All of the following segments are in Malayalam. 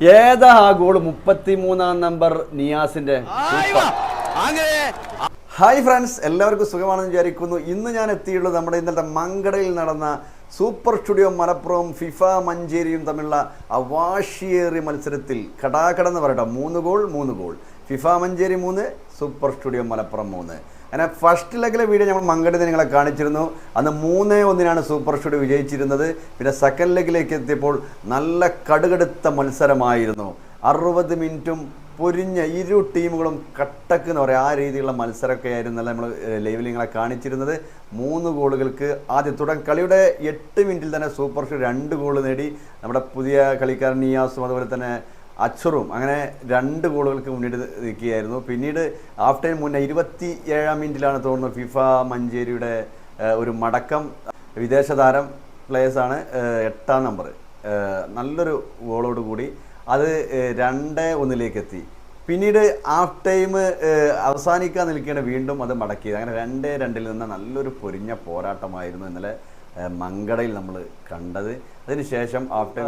ഏതാ ആ ഗോൾ മുപ്പത്തിമൂന്നാം നമ്പർ നിയാസിന്റെ ഹായ് ഫ്രണ്ട്സ് എല്ലാവർക്കും സുഖമാണെന്ന് വിചാരിക്കുന്നു. ഇന്ന് ഞാൻ എത്തിയുള്ളത് നമ്മുടെ ഇന്നത്തെ മങ്കടയിൽ നടന്ന സൂപ്പർ സ്റ്റുഡിയോ മലപ്പുറവും ഫിഫ മഞ്ചേരിയും തമ്മിലുള്ള അവാശിയേറിയ മത്സരത്തിൽ കടാകടന്ന് പറയട്ടെ. മൂന്ന് ഗോൾ മൂന്ന് ഗോൾ. ഫിഫ മഞ്ചേരി മൂന്ന് സൂപ്പർ സ്റ്റുഡിയോ മലപ്പുറം മൂന്ന്. അങ്ങനെ ഫസ്റ്റ് ലെഗിലെ വീഡിയോ നമ്മൾ മങ്കടയിൽ നിങ്ങളെ കാണിച്ചിരുന്നു. അന്ന് മൂന്നേ ഒന്നിനാണ് സൂപ്പർ ഷൂട്ട് വിജയിച്ചിരുന്നത്. പിന്നെ സെക്കൻഡ് ലെഗിലേക്ക് എത്തിയപ്പോൾ നല്ല കടുകടുത്ത മത്സരമായിരുന്നു. അറുപത് മിനിറ്റും പൊരിഞ്ഞ ഇരു ടീമുകളും കട്ടക്ക് എന്ന് പറയാം. ആ രീതിയിലുള്ള മത്സരമൊക്കെ ആയിരുന്നല്ല നമ്മൾ ലൈവിൽ നിങ്ങളെ കാണിച്ചിരുന്നത്. മൂന്ന് ഗോളുകൾക്ക് ആദ്യം തുടക്കം. കളിയുടെ എട്ട് മിനിറ്റിൽ തന്നെ സൂപ്പർ ഷൂട്ട് രണ്ട് ഗോൾ നേടി. നമ്മുടെ പുതിയ കളിക്കാരൻ നിയാസും അതുപോലെ തന്നെ അച്ചറും. അങ്ങനെ രണ്ട് ഗോളുകൾക്ക് മുന്നിട്ട് നിൽക്കുകയായിരുന്നു. പിന്നീട് ഹാഫ് ടൈം മുന്നേ ഇരുപത്തി ഏഴാം മിനിറ്റിലാണ് തോന്നുന്നത് ഫിഫ മഞ്ചേരിയുടെ ഒരു മടക്കം. വിദേശ താരം പ്ലേയേഴ്സാണ് എട്ടാം നമ്പർ നല്ലൊരു ഗോളോട് കൂടി അത് രണ്ട് ഒന്നിലേക്ക് എത്തി. പിന്നീട് ഹാഫ് ടൈം അവസാനിക്കാൻ നിൽക്കുകയാണ് വീണ്ടും അത് മടക്കിയത്. അങ്ങനെ രണ്ട് രണ്ടിൽ നിന്ന് നല്ലൊരു പൊരിഞ്ഞ പോരാട്ടമായിരുന്നു ഇന്നലെ മങ്കടയിൽ നമ്മൾ കണ്ടത്. അതിനുശേഷം ആഫ്റ്റർ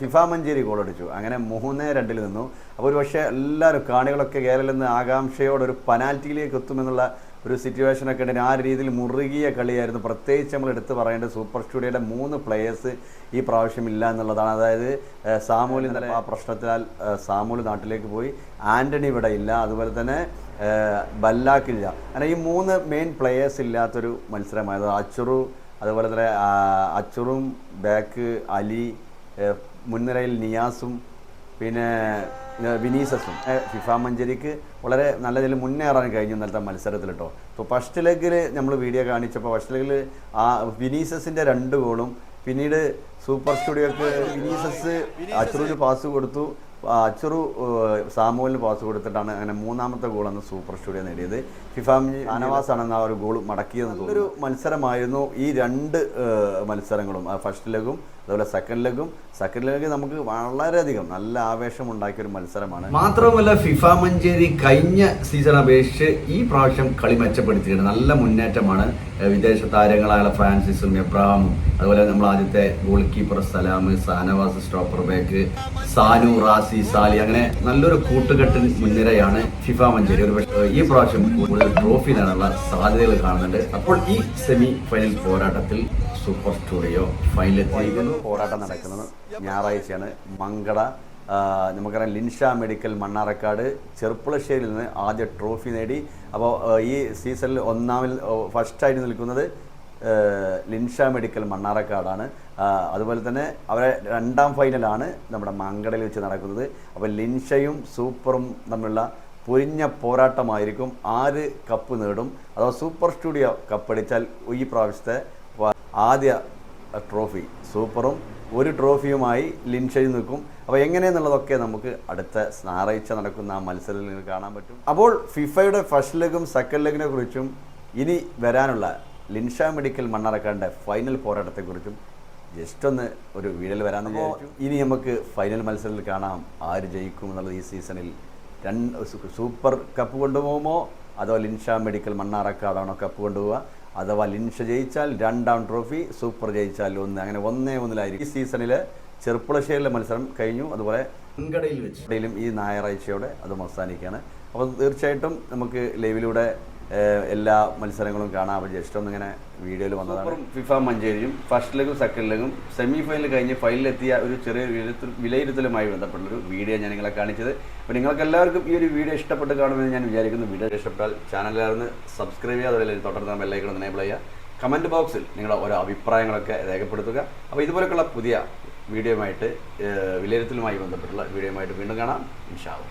ഫിഫ മഞ്ചേരി ഗോൾ അടിച്ചു. അങ്ങനെ മൂന്ന് രണ്ടിൽ നിന്നു. അപ്പോൾ ഒരു പക്ഷേ എല്ലാവരും കാണികളൊക്കെ കേരളത്തിൽ നിന്ന് ആകാംക്ഷയോടെ ഒരു പനാൽറ്റിയിലേക്ക് എത്തുമെന്നുള്ള ഒരു സിറ്റുവേഷനൊക്കെ ഉണ്ടെങ്കിൽ ആ രീതിയിൽ മുറുകിയ കളിയായിരുന്നു. പ്രത്യേകിച്ച് നമ്മൾ എടുത്തു പറയേണ്ടത് സൂപ്പർ സ്റ്റുഡിയോയുടെ മൂന്ന് പ്ലേയേഴ്സ് ഈ പ്രാവശ്യം ഇല്ല എന്നുള്ളതാണ്. അതായത് സാമൂലി ആ പ്രശ്നത്താൽ സാമൂലി നാട്ടിലേക്ക് പോയി. ആന്റണി ഇവിടെ ഇല്ല. അതുപോലെ തന്നെ ബല്ലാക്കില്ല. അങ്ങനെ ഈ മൂന്ന് മെയിൻ പ്ലേയേഴ്സ് ഇല്ലാത്തൊരു മത്സരമായത് അച്ചുറു അതുപോലെ തന്നെ അച്ചുറും ബാക്ക് അലി മുൻനിരയിൽ നിയാസും പിന്നെ വിനീസസും. ഫിഫ മഞ്ചേരിക്ക് വളരെ നല്ല രീതിയിൽ മുന്നേറാൻ കഴിഞ്ഞു ഇന്നലത്തെ മത്സരത്തിൽ കേട്ടോ. ഇപ്പോൾ ഫസ്റ്റ് ലെഗിൽ നമ്മൾ വീഡിയോ കാണിച്ചപ്പോൾ ഫസ്റ്റ് ലെഗിൽ ആ വിനീസസിന്റെ രണ്ട് ഗോളും പിന്നീട് സൂപ്പർ സ്റ്റുഡിയോക്ക് വിനീസസ് അച്ചുറിന് പാസ് കൊടുത്തു. അച്ചുറു ഏഹ്, സാമുവലിന് പാസ് കൊടുത്തിട്ടാണ് അങ്ങനെ മൂന്നാമത്തെ ഗോൾ ഗോളാണ് സൂപ്പർ സ്റ്റുഡിയോ നേടിയത്. ഫിഫാമി അനവാസാണെന്ന് ആ ഒരു ഗോൾ മടക്കിയെന്ന് തോന്നുന്നു. ഒരു മത്സരമായിരുന്നു ഈ രണ്ട് മത്സരങ്ങളും ഫസ്റ്റ് ലെഗും അതുപോലെ സെക്കൻഡ് ലെഗും സെക്കൻഡ് ലെഗ് നമുക്ക് വളരെയധികം നല്ല ആവേശം ഉണ്ടാക്കിയ ഒരു മത്സരമാണ്. മാത്രവുമല്ല ഫിഫ മഞ്ചേരി കഴിഞ്ഞ സീസൺ അപേക്ഷിച്ച് ഈ പ്രാവശ്യം കളി മെച്ചപ്പെടുത്തിയിട്ടുണ്ട്. നല്ല മുന്നേറ്റമാണ്. വിദേശ താരങ്ങളായ ഫ്രാൻസിസും എബ്രഹാമും അതുപോലെ നമ്മൾ ആദ്യത്തെ goalkeeper Salam Sanavas stopper back Sanu Razi Sali അങ്ങനെ നല്ലൊരു കൂട്ടുകെട്ടിന് മുൻനിരയാണ് ഫിഫ മഞ്ചേരി. ഒരു ഈ പ്രാവശ്യം കൂടുതൽ ട്രോഫി നേടാനുള്ള സാധ്യതകൾ കാണുന്നുണ്ട്. അപ്പോൾ ഈ സെമി ഫൈനൽ പോരാട്ടത്തിൽ സൂപ്പർ സ്റ്റോറിയോ ഫൈനലെത്തിയിരിക്കുന്നു പോരാട്ടം നടക്കുന്നത്. ഞായറാഴ്ചയാണ്. മങ്കട നമുക്കറിയാം ലിൻഷ മെഡിക്കൽ മണ്ണാറക്കാട് ചെറുപ്പുളശ്ശേരിയിൽ നിന്ന് ആദ്യ ട്രോഫി നേടി. അപ്പോൾ ഈ സീസണിൽ ഒന്നാമിൽ ഫസ്റ്റായിട്ട് നിൽക്കുന്നത് ലിൻഷ മെഡിക്കൽ മണ്ണാറക്കാടാണ് അതുപോലെ തന്നെ അവരെ രണ്ടാം ഫൈനലാണ് നമ്മുടെ മങ്കടയിൽ വെച്ച് നടക്കുന്നത്. അപ്പോൾ ലിൻഷയും സൂപ്പറും തമ്മിലുള്ള പൊരിഞ്ഞ പോരാട്ടമായിരിക്കും. ആര് കപ്പ് നേടും? അഥവാ സൂപ്പർ സ്റ്റുഡിയോ കപ്പടിച്ചാൽ ഈ പ്രാവശ്യത്തെ ആദ്യ ട്രോഫി സൂപ്പറും. ഒരു ട്രോഫിയുമായി ലിൻഷയിൽ നിൽക്കും. അപ്പോൾ എങ്ങനെയെന്നുള്ളതൊക്കെ നമുക്ക് അടുത്ത ഞായറാഴ്ച നടക്കുന്ന ആ മത്സരത്തിൽ നിന്ന് കാണാൻ പറ്റും. അപ്പോൾ ഫിഫയുടെ ഫസ്റ്റ് ലെഗും സെക്കൻഡ് ലെഗിനെ കുറിച്ചും ഇനി വരാനുള്ള ലിൻഷ മെഡിക്കൽ മണ്ണറക്കാന്റെ ഫൈനൽ പോരാട്ടത്തെക്കുറിച്ചും ജസ്റ്റ് ഒന്ന് ഒരു വീഡിയോയിൽ വരാൻ വിചാരിച്ചു. ഇനി നമുക്ക് ഫൈനൽ മത്സരത്തിൽ കാണാം ആര് ജയിക്കും എന്നുള്ളത് ഈ സീസണിൽ രണ്ട് സൂപ്പർ കപ്പ് കൊണ്ടുപോകുമോ? അതോ ലിൻഷ മെഡിക്കൽ മണ്ണാറക്കാടാണോ കപ്പ് കൊണ്ടുപോവുക? അഥവാ ലിൻഷ ജയിച്ചാൽ രണ്ടാം ട്രോഫി സൂപ്പർ ജയിച്ചാൽ ഒന്ന്. അങ്ങനെ ഒന്നേ ഒന്നിലായിരിക്കും. ഈ സീസണിൽ ചെറുപ്പുളശ്ശേരിയിലെ മത്സരം കഴിഞ്ഞു. അതുപോലെ മുൻകടയിൽ വെച്ച്. ഈ ഞായറാഴ്ചയോടെ അതും അവസാനിക്കുകയാണ്. അപ്പോൾ തീർച്ചയായിട്ടും നമുക്ക് ലൈവിലൂടെ എല്ലാ മത്സരങ്ങളും കാണാം അപ്പോൾ ജസ്റ്റ് ഒന്ന് ഇങ്ങനെ വീഡിയോയിൽ വന്നതാണ്. ഫിഫ മഞ്ചേരിയും ഫസ്റ്റ് ലെഗും സെക്കൻഡ് ലെഗും സെമി ഫൈനൽ കഴിഞ്ഞ് ഫൈനലിലെത്തിയ ഒരു ചെറിയ വിലയിരുത്തലുമായി ബന്ധപ്പെട്ടൊരു വീഡിയോ ഞാൻ നിങ്ങളെ കാണിച്ചത്. അപ്പോൾ നിങ്ങൾക്ക് എല്ലാവർക്കും ഈ ഒരു വീഡിയോ ഇഷ്ടപ്പെട്ട് കാണുമെന്ന് ഞാൻ വിചാരിക്കുന്നു. വീഡിയോ ഇഷ്ടപ്പെട്ടാൽ ചാനലുകാരെന്ന് സബ്സ്ക്രൈബ് ചെയ്യുക അതുപോലെ തുടർന്ന് ബെല്ലൈക്കണം എനേബിൾ ചെയ്യുക. കമന്റ് ബോക്സിൽ നിങ്ങളുടെ ഓരോ അഭിപ്രായങ്ങളൊക്കെ രേഖപ്പെടുത്തുക. അപ്പോൾ ഇതുപോലെയുള്ള പുതിയ വീഡിയോയുമായിട്ട് വിലയിരുത്തലുമായി ബന്ധപ്പെട്ടുള്ള വീഡിയോയുമായിട്ട് വീണ്ടും കാണാം. ഇൻഷാവും